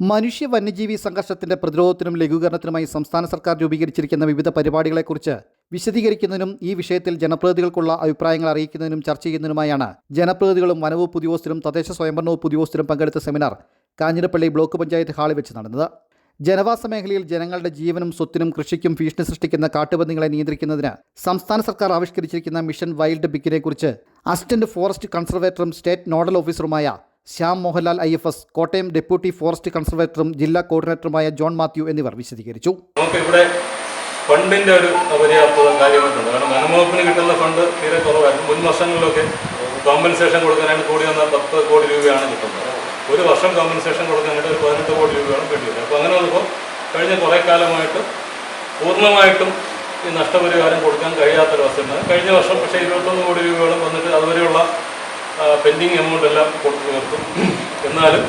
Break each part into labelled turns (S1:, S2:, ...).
S1: മനുഷ്യ വന്യജീവി സംഘർഷത്തിന്റെ പ്രതിരോധത്തിനും ലഘൂകരണത്തിനുമായി സംസ്ഥാന സർക്കാർ രൂപീകരിച്ചിരിക്കുന്ന വിവിധ പരിപാടികളെക്കുറിച്ച് വിശദീകരിക്കുന്നതിനും ഈ വിഷയത്തിൽ ജനപ്രതിനിധികൾക്കുള്ള അഭിപ്രായങ്ങൾ അറിയിക്കുന്നതിനും ചർച്ച ചെയ്യുന്നതിനുമായാണ് ജനപ്രതിനിധികളും വനവകുപ്പ് ഉദ്യോഗസ്ഥരും തദ്ദേശ സ്വയംഭരണ വകുപ്പ് ഉദ്യോഗസ്ഥരും പങ്കെടുത്ത സെമിനാർ കാഞ്ഞിരപ്പള്ളി ബ്ലോക്ക് പഞ്ചായത്ത് ഹാളിൽ വെച്ച് നടന്നത്. ജനവാസ മേഖലയിൽ ജനങ്ങളുടെ ജീവനും സ്വത്തിനും കൃഷിക്കും ഭീഷണി സൃഷ്ടിക്കുന്ന കാട്ടുപന്നികളെ നിയന്ത്രിക്കുന്നതിന് സംസ്ഥാന സർക്കാർ ആവിഷ്കരിച്ചിരിക്കുന്ന മിഷൻ വൈൽഡ് ബിക്കിനെക്കുറിച്ച് അസിസ്റ്റന്റ് ഫോറസ്റ്റ് കൺസർവേറ്ററും state nodal ഓഫീസറുമായ Shyam Mohanlal I F S Kottayam deputy forest കൺസർവേറ്ററും ജില്ലാ കോർഡിനേറ്ററുമായ ജോൺ മാത്യു എന്നിവർ വിശദീകരിച്ചു.
S2: നമുക്കിവിടെ ഫണ്ടിന്റെ ഒരു അപര്യാപ്തത കാര്യമായിട്ടുണ്ട്. കാരണം വനംവകുപ്പിന് കിട്ടുന്ന ഫണ്ട് തീരെ കുറവായിരുന്നു. മുൻ വർഷങ്ങളിലൊക്കെ കോമ്പൻസേഷൻ കൊടുക്കാനായിട്ട് കൂടി വന്ന പത്ത് കോടി രൂപയാണ് കിട്ടുന്നത്. ഒരു വർഷം കോമ്പൻസേഷൻ കൊടുക്കാനായിട്ട് ഒരു പതിനെട്ട് കോടി രൂപയാണ് കിട്ടിയത്. അപ്പോൾ അങ്ങനെ വന്നപ്പോൾ കഴിഞ്ഞ കുറേ കാലമായിട്ട് പൂർണമായിട്ടും ഈ നഷ്ടപരിഹാരം കൊടുക്കാൻ കഴിയാത്തൊരവസ്ഥയുണ്ട് കഴിഞ്ഞ വർഷം പക്ഷേ ഇരുപത്തൊന്ന് കോടി രൂപയോളം വന്നിട്ട് അതുവരെയുള്ള പെൻഡിങ് എമൗണ്ട് എല്ലാം കൊടുത്തു നിർത്തും എന്നാലും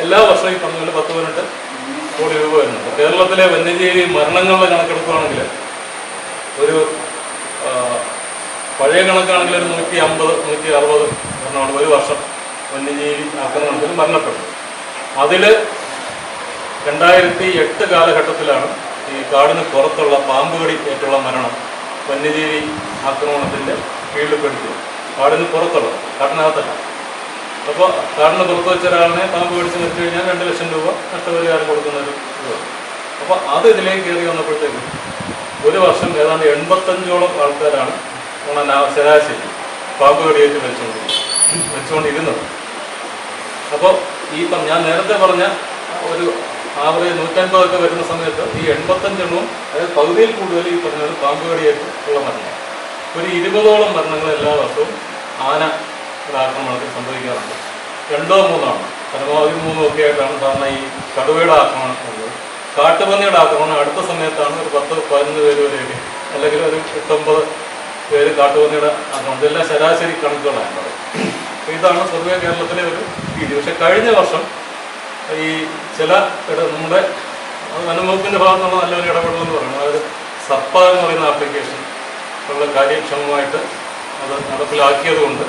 S2: എല്ലാ വർഷവും ഈ പറഞ്ഞ പോലെ പത്ത് പതിനെട്ട് കോടി രൂപ വരുന്നുണ്ട്. കേരളത്തിലെ വന്യജീവി മരണങ്ങളുടെ കണക്കെടുക്കുകയാണെങ്കിൽ ഒരു പഴയ കണക്കാണെങ്കിൽ ഒരു നൂറ്റി അമ്പത് നൂറ്റി അറുപത് മരണമാണ് ഒരു വർഷം വന്യജീവി ആക്രമണത്തിൽ മരണപ്പെട്ടത് അതിൽ രണ്ടായിരത്തി എട്ട് കാലഘട്ടത്തിലാണ് ഈ കാടിന് പുറത്തുള്ള പാമ്പുകടി ഏറ്റുള്ള മരണം വന്യജീവി ആക്രമണത്തിന്റെ കീഴിൽപ്പെടുത്തിയത് കാടിന് പുറത്തുള്ളത് കാട്ടിനകത്തല്ല. അപ്പോൾ കാടിന് പുറത്ത് വെച്ച ഒരാളിനെ പാമ്പ് പിടിച്ച് നിർത്തി കഴിഞ്ഞാൽ രണ്ട് ലക്ഷം രൂപ നഷ്ടപരിഹാരം കൊടുക്കുന്ന ഒരു ഇതാണ് അപ്പോൾ അത് ഇതിലേക്ക് കയറി വന്നപ്പോഴത്തേക്കും ഒരു വർഷം ഏതാണ്ട് എൺപത്തഞ്ചോളം ആൾക്കാരാണ് ഓണ ശരാശരി പാമ്പ് കടിയേറ്റ് മരിച്ചുകൊണ്ടിരിക്കുന്നത് മരിച്ചുകൊണ്ടിരുന്നത് അപ്പോൾ ഈ ഞാൻ നേരത്തെ പറഞ്ഞ ഒരു ആവറേജ് നൂറ്റൻപതൊക്കെ വരുന്ന സമയത്ത് ഈ എൺപത്തഞ്ചെണ്ണവും അതായത് പകുതിയിൽ കൂടുതൽ ഈ പറഞ്ഞ ഒരു പാമ്പ് കടിയേറ്റ് ഉള്ള മരണം. ഒരു ഇരുപതോളം മരണങ്ങൾ എല്ലാ വർഷവും ആന ആക്രമണത്തിൽ സംഭവിക്കാറുണ്ട്. രണ്ടോ മൂന്നോ പരമാവധി മൂന്നോ ഒക്കെ ആയിട്ടാണ് സാധാരണ ഈ കടുവയുടെ ആക്രമണം ഉള്ളത്. കാട്ടുപന്നിയുടെ ആക്രമണം അടുത്ത സമയത്താണ് ഒരു പത്ത് പതിനൊന്ന് പേര് വരെയൊക്കെ അല്ലെങ്കിൽ ഒരു എട്ടൊമ്പത് പേര് കാട്ടുപന്നിയുടെ ആക്രമണം. ഇതെല്ലാം ശരാശരി കണക്കുകളാണ് ഇതാണ് പൊതുവെ കേരളത്തിലെ ഒരു രീതി. പക്ഷെ കഴിഞ്ഞ വർഷം ഈ ചില നമ്മുടെ വനംവകുപ്പിന്റെ ഭാഗത്തുനിന്നുള്ള നല്ലൊരു ഇടപെടൽ എന്ന് പറയുന്നത് അതായത് സപ്പ എന്ന് പറയുന്ന ആപ്ലിക്കേഷൻ ഉള്ള കാര്യക്ഷമമായിട്ട് അത് നടപ്പിലാക്കിയതുകൊണ്ട്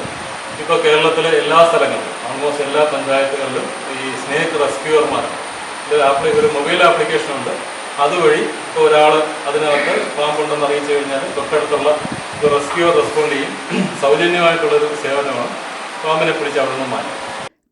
S2: ഇപ്പോൾ കേരളത്തിലെ എല്ലാ സ്ഥലങ്ങളിലും ആൾമോസ്റ്റ് എല്ലാ പഞ്ചായത്തുകളിലും ഈ സ്നേക്ക് റെസ്ക്യൂവർമാർ ആപ്ലി ഒരു മൊബൈൽ ആപ്ലിക്കേഷൻ ഉണ്ട്. അതുവഴി ഇപ്പോൾ ഒരാൾ അതിനകത്ത് പാമ്പുണ്ടെന്ന് അറിയിച്ചു കഴിഞ്ഞാൽ തൊട്ടടുത്തുള്ള റെസ്ക്യൂവർ റെസ്പോണ്ട് ചെയ്യും. സൗജന്യമായിട്ടുള്ളൊരു സേവനമാണ്. പാമ്പിനെ പിടിച്ച് അവിടെ നിന്ന് മാറ്റും.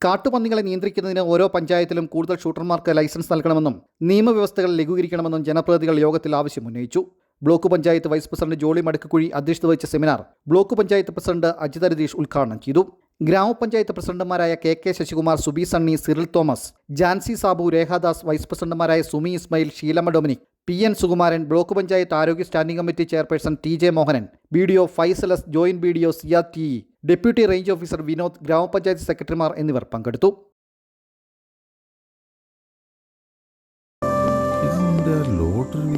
S1: കാട്ടുപന്നികളെ നിയന്ത്രിക്കുന്നതിന് ഓരോ പഞ്ചായത്തിലും കൂടുതൽ ഷൂട്ടർമാർക്ക് ലൈസൻസ് നൽകണമെന്നും നിയമവ്യവസ്ഥകൾ ലഘൂകരിക്കണമെന്നും ജനപ്രതിനിധികൾ യോഗത്തിൽ ആവശ്യം ഉന്നയിച്ചു block panchayat vice president Jolly Madakkukuzhi അധ്യക്ഷത വഹിച്ച seminar block panchayat president Ajitha Ratheesh ഉദ്ഘാടനം ചെയ്തു. ഗ്രാമപഞ്ചായത്ത് പ്രസിഡന്റുമാരായ K K Sasikumar Subi Sunny Cyril Thomas Jancy Sabu Rekhadas vice പ്രസിഡന്റുമാരായ Sumi Ismail Sheelamma Dominic P N Sukumaran block panchayat ആരോഗ്യ standing committee chairperson T J Mohanan B D O Faisal S joint B D O Siyar T E, deputy range officer Vinod ഗ്രാമപഞ്ചായത്ത് സെക്രട്ടറിമാർ എന്നിവർ പങ്കെടുത്തു.
S3: Lottery